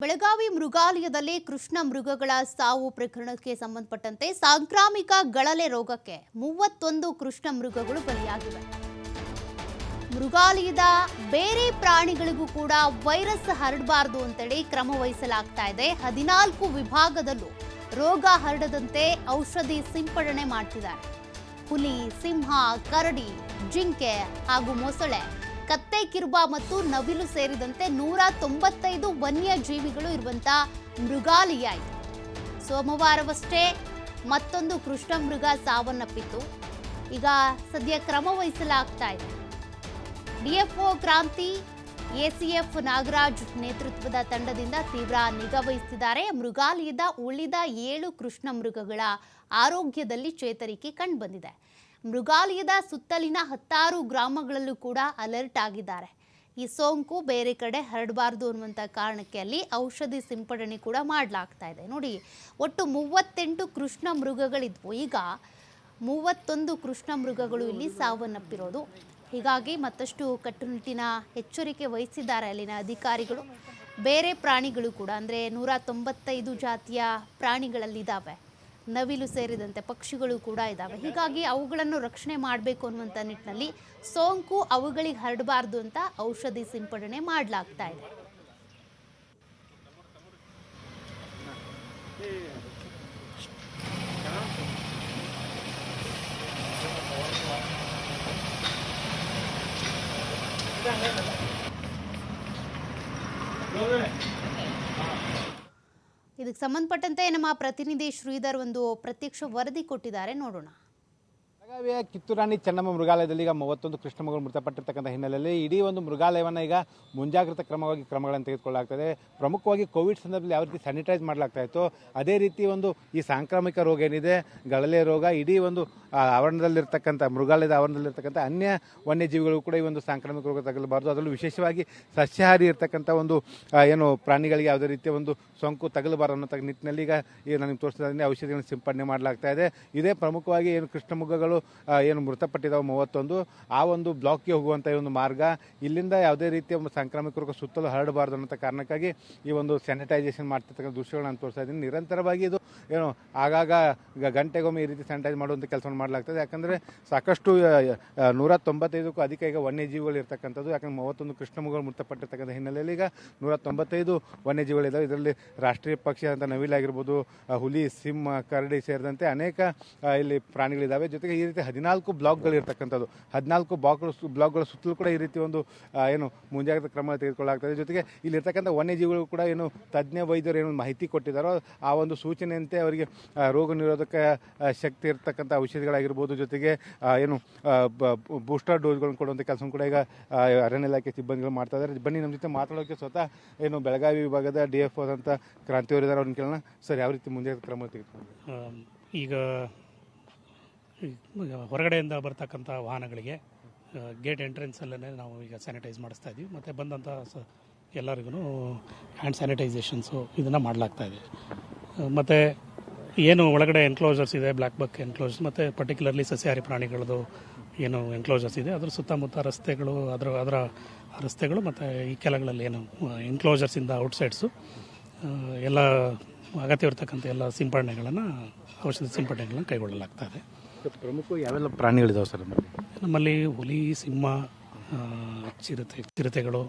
ಬೆಳಗಾವಿ ಮೃಗಾಲಯದಲ್ಲಿ ಕೃಷ್ಣ ಮೃಗಗಳ ಸಾವು ಪ್ರಕರಣಕ್ಕೆ ಸಂಬಂಧಪಟ್ಟಂತೆ ಸಾಂಕ್ರಾಮಿಕ ಗಳಲೆ ರೋಗಕ್ಕೆ ಮೂವತ್ತೊಂದು ಕೃಷ್ಣ ಮೃಗಗಳು ಬಲಿಯಾಗಿವೆ. ಮೃಗಾಲಯದ ಬೇರೆ ಪ್ರಾಣಿಗಳಿಗೂ ಕೂಡ ವೈರಸ್ ಹರಡಬಾರದು ಅಂತೇಳಿ ಕ್ರಮ ವಹಿಸಲಾಗ್ತಾ ಇದೆ. ಹದಿನಾಲ್ಕು ವಿಭಾಗದಲ್ಲೂ ರೋಗ ಹರಡದಂತೆ ಔಷಧಿ ಸಿಂಪಡಣೆ ಮಾಡ್ತಿದ್ದಾರೆ. ಹುಲಿ, ಸಿಂಹ, ಕರಡಿ, ಜಿಂಕೆ ಹಾಗೂ ಮೊಸಳೆ ಕತ್ತೆ ಕಿರುಬ ಮತ್ತು ನವಿಲು ಸೇರಿದಂತೆ ನೂರ ತೊಂಬತ್ತೈದು ವನ್ಯಜೀವಿಗಳು ಇರುವಂತ ಮೃಗಾಲಯ ಇದು ಸೋಮವಾರವಷ್ಟೇ ಮತ್ತೊಂದು ಕೃಷ್ಣ ಮೃಗ ಸಾವನ್ನಪ್ಪಿತ್ತು. ಈಗ ಸದ್ಯ ಕ್ರಮ ವಹಿಸಲಾಗ್ತಾ ಇದೆ. ಡಿಎಫ್ಒ ಕ್ರಾಂತಿ ಎಸಿಎಫ್ ನಾಗರಾಜ್ ನೇತೃತ್ವದ ತಂಡದಿಂದ ತೀವ್ರ ನಿಗಾ ವಹಿಸಿದ್ದಾರೆ ಮೃಗಾಲಯದ ಉಳಿದ ಏಳು ಕೃಷ್ಣ ಮೃಗಗಳ ಆರೋಗ್ಯದಲ್ಲಿ ಚೇತರಿಕೆ ಕಂಡುಬಂದಿದೆ ಮೃಗಾಲಯದ ಸುತ್ತಲಿನ ಹತ್ತಾರು ಗ್ರಾಮಗಳಲ್ಲೂ ಕೂಡ ಅಲರ್ಟ್ ಆಗಿದ್ದಾರೆ. ಈ ಸೋಂಕು ಬೇರೆ ಕಡೆ ಹರಡಬಾರ್ದು ಅನ್ನುವಂಥ ಕಾರಣಕ್ಕೆ ಅಲ್ಲಿ ಔಷಧಿ ಸಿಂಪಡಣೆ ಕೂಡ ಮಾಡಲಾಗ್ತಾ ಇದೆ. ನೋಡಿ, ಒಟ್ಟು ಮೂವತ್ತೆಂಟು ಕೃಷ್ಣ ಮೃಗಗಳಿದ್ವು. ಈಗ ಮೂವತ್ತೊಂದು ಕೃಷ್ಣ ಮೃಗಗಳು ಇಲ್ಲಿ ಸಾವನ್ನಪ್ಪಿರೋದು. ಹೀಗಾಗಿ ಮತ್ತಷ್ಟು ಕಟ್ಟುನಿಟ್ಟಿನ ಎಚ್ಚರಿಕೆ ವಹಿಸಿದ್ದಾರೆ ಅಲ್ಲಿನ ಅಧಿಕಾರಿಗಳು. ಬೇರೆ ಪ್ರಾಣಿಗಳು ಕೂಡ, ಅಂದರೆ ನೂರ ತೊಂಬತ್ತೈದು ಜಾತಿಯ ಪ್ರಾಣಿಗಳಲ್ಲಿದ್ದಾವೆ. ನವಿಲು ಸೇರಿದಂತೆ ಪಕ್ಷಿಗಳು ಕೂಡ ಇದ್ದಾವೆ ಹೀಗಾಗಿ ಅವುಗಳನ್ನು ರಕ್ಷಣೆ ಮಾಡಬೇಕು ಅನ್ನುವಂಥ ನಿಟ್ಟಿನಲ್ಲಿ ಸೋಂಕು ಅವುಗಳಿಗೆ ಹರಡಬಾರ್ದು ಅಂತ ಔಷಧಿ ಸಿಂಪಡಣೆ ಮಾಡಲಾಗ್ತಾ ಇದೆ. ಇದಕ್ಕೆ ಸಂಬಂಧಪಟ್ಟಂತೆ ನಮ್ಮ ಪ್ರತಿನಿಧಿ ಶ್ರೀಧರ್ ಒಂದು ಪ್ರತ್ಯಕ್ಷ ವರದಿ ಕೊಟ್ಟಿದ್ದಾರೆ. ನೋಡೋಣ. ಬೆಳಗಾವಿಯ ಕಿತ್ತೂರಾಣಿ ಚೆನ್ನಮ್ಮ ಮೃಗಾಲಯದಲ್ಲಿ ಈಗ ಮೂವತ್ತೊಂದು ಕೃಷ್ಣ ಮಗಳು ಮೃತಪಟ್ಟಿರ್ತಕ್ಕಂಥ ಹಿನ್ನೆಲೆಯಲ್ಲಿ ಇಡೀ ಒಂದು ಮೃಗಾಲಯವನ್ನು ಈಗ ಮುಂಜಾಗ್ರತಾ ಕ್ರಮವಾಗಿ ಕ್ರಮಗಳನ್ನು ತೆಗೆದುಕೊಳ್ಳಲಾಗ್ತದೆ. ಪ್ರಮುಖವಾಗಿ ಕೋವಿಡ್ ಸಂದರ್ಭದಲ್ಲಿ ಯಾವ ರೀತಿ ಸ್ಯಾನಿಟೈಸ್ ಮಾಡಲಾಗ್ತಾ ಇತ್ತು ಅದೇ ರೀತಿ ಒಂದು ಈ ಸಾಂಕ್ರಾಮಿಕ ರೋಗ ಏನಿದೆ ಗಳಲೆ ರೋಗ ಇಡೀ ಒಂದು ಆವರಣದಲ್ಲಿರ್ತಕ್ಕಂಥ ಮೃಗಾಲಯದ ಆವರಣದಲ್ಲಿರ್ತಕ್ಕಂಥ ಅನ್ಯ ವನ್ಯಜೀವಿಗಳು ಕೂಡ ಈ ಒಂದು ಸಾಂಕ್ರಾಮಿಕ ರೋಗ ತಗಲಬಾರ್ದು. ಅದರಲ್ಲೂ ವಿಶೇಷವಾಗಿ ಸಸ್ಯಾಹಾರಿ ಇರ್ತಕ್ಕಂಥ ಒಂದು ಏನು ಪ್ರಾಣಿಗಳಿಗೆ ಯಾವುದೇ ರೀತಿಯ ಒಂದು ಸೋಂಕು ತಗಲಬಾರದು ಅನ್ನೋ ನಿಟ್ಟಿನಲ್ಲಿ ಈಗ ನನಗೆ ತೋರಿಸಿದ ಔಷಧಿಗಳನ್ನು ಸಿಂಪಡಣೆ ಮಾಡಲಾಗ್ತಾ ಇದೆ. ಇದೇ ಪ್ರಮುಖವಾಗಿ ಏನು ಕೃಷ್ಣ ಮೃಗಗಳು ಆ, ಏನು ಮೃತಪಟ್ಟಿದ್ದಾವೆ ಮೂವತ್ತೊಂದು, ಆ ಒಂದು ಬ್ಲಾಕ್ಗೆ ಹೋಗುವಂಥ ಒಂದು ಮಾರ್ಗ, ಇಲ್ಲಿಂದ ಯಾವುದೇ ರೀತಿಯ ಸಾಂಕ್ರಾಮಿಕ ರೋಗ ಸುತ್ತಲೂ ಹರಡಬಾರ್ದು ಅನ್ನೋ ಕಾರಣಕ್ಕಾಗಿ ಈ ಒಂದು ಸ್ಯಾನಿಟೈಸೇಷನ್ ಮಾಡ್ತಿರ್ತಕ್ಕಂಥ ದೃಶ್ಯಗಳನ್ನ ನಾನು ತೋರಿಸ್ತಾ ಇದ್ದೀನಿ. ನಿರಂತರವಾಗಿ ಇದು, ಏನು, ಆಗಾಗ ಗಂಟೆಗೊಮ್ಮೆ ಈ ರೀತಿ ಸ್ಯಾನಿಟೈಸ್ ಮಾಡುವಂಥ ಕೆಲಸವನ್ನು ಮಾಡಲಾಗ್ತದೆ. ಯಾಕಂದರೆ ಸಾಕಷ್ಟು ನೂರ ತೊಂಬತ್ತೈದಕ್ಕೂ ಅಧಿಕ ಈಗ ವನ್ಯಜೀವಿಗಳು ಇರ್ತಕ್ಕಂಥದ್ದು. ಯಾಕಂದ್ರೆ ಮೂವತ್ತೊಂದು ಕೃಷ್ಣಮುಗಳು ಮೃತಪಟ್ಟಿರ್ತಕ್ಕಂಥ ಹಿನ್ನೆಲೆಯಲ್ಲಿ ಈಗ ನೂರ ತೊಂಬತ್ತೈದು ವನ್ಯಜೀವಿಗಳಿದ್ದಾವೆ ಇದರಲ್ಲಿ ರಾಷ್ಟ್ರೀಯ ಪಕ್ಷಿ ಅಂತ ನವಿಲಾಗಿರ್ಬೋದು ಹುಲಿ, ಸಿಂಹ, ಕರಡಿ ಸೇರಿದಂತೆ ಅನೇಕ ಇಲ್ಲಿ ಪ್ರಾಣಿಗಳಿದ್ದಾವೆ ಜೊತೆಗೆ ಈ ರೀತಿ ಹದಿನಾಲ್ಕು ಬ್ಲಾಕ್ಗಳು ಇರ್ತಕ್ಕಂಥದ್ದು. ಹದಿನಾಲ್ಕು ಬ್ಲಾಕ್ಗಳು ಬ್ಲಾಕ್ಗಳ ಸುತ್ತಲೂ ಕೂಡ ಈ ರೀತಿ ಒಂದು ಏನು ಮುಂಜಾಗ್ರತಾ ಕ್ರಮ ತೆಗೆದುಕೊಳ್ಳಲಾಗ್ತದೆ. ಜೊತೆಗೆ ಇಲ್ಲಿರ್ತಕ್ಕಂಥ ವನ್ಯಜೀವಿಗಳು ಕೂಡ ಏನು ತಜ್ಞ ವೈದ್ಯರು ಏನು ಮಾಹಿತಿ ಕೊಟ್ಟಿದ್ದಾರೋ, ಆ ಒಂದು ಸೂಚನೆಯಂತೆ ಅವರಿಗೆ ರೋಗ ನಿರೋಧಕ ಶಕ್ತಿ ಇರತಕ್ಕಂಥ ಔಷಧಿಗಳಾಗಿರ್ಬೋದು. ಜೊತೆಗೆ ಏನು ಬೂಸ್ಟರ್ ಡೋಸ್ಗಳನ್ನು ಕೊಡುವಂಥ ಕೆಲಸ ಕೂಡ ಈಗ ಅರಣ್ಯ ಇಲಾಖೆ ಸಿಬ್ಬಂದಿಗಳು ಮಾಡ್ತಾ ಇದ್ದಾರೆ. ಬನ್ನಿ, ನಮ್ಮ ಜೊತೆ ಮಾತಾಡೋಕ್ಕೆ ಸ್ವತಃ ಏನು ಬೆಳಗಾವಿ ವಿಭಾಗದ ಡಿ ಎಫ್ ಅಂತ ಕ್ರಾಂತಿಯವರಿದ್ದಾರೆ ಅವ್ರನ್ನ ಕೇಳೋಣ. ಸರ್, ಯಾವ ರೀತಿ ಮುಂಜಾಗ್ರತಾ ಕ್ರಮ ತೆಗೆದುಕೊಂಡು ಈಗ ಹೊರಗಡೆಯಿಂದ ಬರ್ತಕ್ಕಂಥ ವಾಹನಗಳಿಗೆ ಗೇಟ್ ಎಂಟ್ರೆನ್ಸಲ್ಲೇ ನಾವು ಈಗ ಸ್ಯಾನಿಟೈಸ್ ಮಾಡಿಸ್ತಾ ಇದ್ದೀವಿ ಮತ್ತು ಬಂದಂಥ ಸ ಎಲ್ಲರಿಗೂ ಹ್ಯಾಂಡ್ ಸ್ಯಾನಿಟೈಸೇಷನ್ಸು ಇದನ್ನು ಮಾಡಲಾಗ್ತಾ ಇದೆ. ಮತ್ತು ಏನು ಒಳಗಡೆ ಎನ್ಕ್ಲೋಜರ್ಸ್ ಇದೆ ಬ್ಲ್ಯಾಕ್ ಬಕ್ ಎನ್ಕ್ಲೋಜರ್ಸ್ ಮತ್ತು ಪರ್ಟಿಕ್ಯುಲರ್ಲಿ ಸಸ್ಯಾಹಾರಿ ಪ್ರಾಣಿಗಳದ್ದು ಏನು ಎನ್ಕ್ಲೋಜರ್ಸ್ ಇದೆ. ಅದ್ರ ಸುತ್ತಮುತ್ತ ರಸ್ತೆಗಳು, ಅದರ ಅದರ ರಸ್ತೆಗಳು, ಮತ್ತು ಈ ಕೆಲಗಳಲ್ಲಿ ಏನು ಎನ್ಕ್ಲೋಜರ್ಸಿಂದ ಔಟ್ಸೈಡ್ಸು ಎಲ್ಲ ಅಗತ್ಯವಿರ್ತಕ್ಕಂಥ ಎಲ್ಲ ಸಿಂಪಡಣೆಗಳನ್ನು, ಔಷಧಿ ಸಿಂಪಡಣೆಗಳನ್ನು ಕೈಗೊಳ್ಳಲಾಗ್ತಾ ಇದೆ. ಪ್ರಮುಖ ಯಾವೆಲ್ಲ ಪ್ರಾಣಿಗಳಿದಾವೆ ಸರ್ ನಮ್ಮಲ್ಲಿ? ನಮ್ಮಲ್ಲಿ ಹುಲಿ ಸಿಂಹ ಚಿರತೆ ಚಿರತೆಗಳು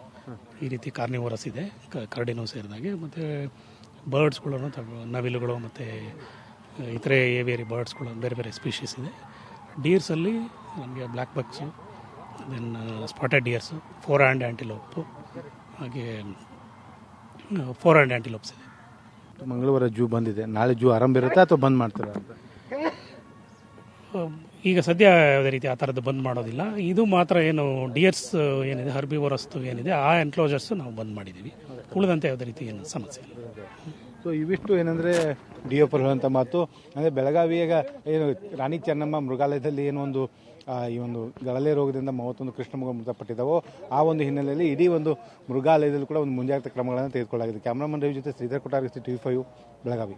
ಈ ರೀತಿ ಕಾರ್ನಿವರಸ್ ಇದೆ ಕರಡಿನೋ ಸೇರಿದಾಗೆ ಮತ್ತು ಬರ್ಡ್ಸ್ಗಳನ್ನು ತಗೋ ನವಿಲುಗಳು ಮತ್ತು ಇತರೆ ಏವಿಯರಿ ಬರ್ಡ್ಸ್ಗಳು ಬೇರೆ ಬೇರೆ ಸ್ಪೀಷೀಸ್ ಇದೆ. ಡಿಯರ್ಸಲ್ಲಿ ನಮಗೆ black bucks then spotted deers four horned antelope ಹಾಗೆ ಫೋರ್ ಹ್ಯಾಂಡ್ ಆ್ಯಂಟಿಲೋಪ್ಸ್ ಇದೆ. ಮಂಗಳವಾರ ಜೂ ಬಂದಿದೆ ನಾಳೆ ಜೂ ಆರಂಭ ಇರುತ್ತೆ ಅಥವಾ ಬಂದ್ ಮಾಡ್ತಾರೆ ಈಗ ಸದ್ಯ ಯಾವುದೇ ರೀತಿ ಆ ಥರದ್ದು ಬಂದ್ ಮಾಡೋದಿಲ್ಲ. ಇದು ಮಾತ್ರ ಏನು ಡಿಯರ್ಸ್, ಏನಿದೆ ಹರ್ಬಿವರಸ್ತು ಏನಿದೆ, ಆ ಎನ್ಕ್ಲೋಜರ್ಸ್ ನಾವು ಬಂದ್ ಮಾಡಿದ್ದೀವಿ. ಉಳಿದಂತೆ ಯಾವುದೇ ರೀತಿ ಏನು ಸಮಸ್ಯೆ ಇಲ್ಲ. ಸೊ ಇವಿಷ್ಟು ಏನಂದ್ರೆ ಡಿ ಎಫ್ ಅಂತ ಮಾತು. ಅಂದರೆ ಬೆಳಗಾವಿಯಾಗ ಏನು, ರಾಣಿ ಚೆನ್ನಮ್ಮ ಮೃಗಾಲಯದಲ್ಲಿ ಏನು ಒಂದು ಈ ಒಂದು ಗಳಲೆ ರೋಗದಿಂದ ಮೂವತ್ತೊಂದು ಕೃಷ್ಣ ಮಗ ಮೃತಪಟ್ಟಿದ್ದಾವೋ, ಆ ಒಂದು ಹಿನ್ನೆಲೆಯಲ್ಲಿ ಇಡೀ ಒಂದು ಮೃಗಾಲಯದಲ್ಲಿ ಕೂಡ ಒಂದು ಮುಂಜಾಗ್ರತಾ ಕ್ರಮಗಳನ್ನು ತೆಗೆದುಕೊಳ್ಳಲಾಗಿದೆ. ಕ್ಯಾಮ್ರಾಮನ್ ರವಿ ಜೊತೆ ಶ್ರೀಧರ್ ಕೊಟ್ಟಾರ್ ಟಿ ವಿ ಫೈವ್, ಬೆಳಗಾವಿ.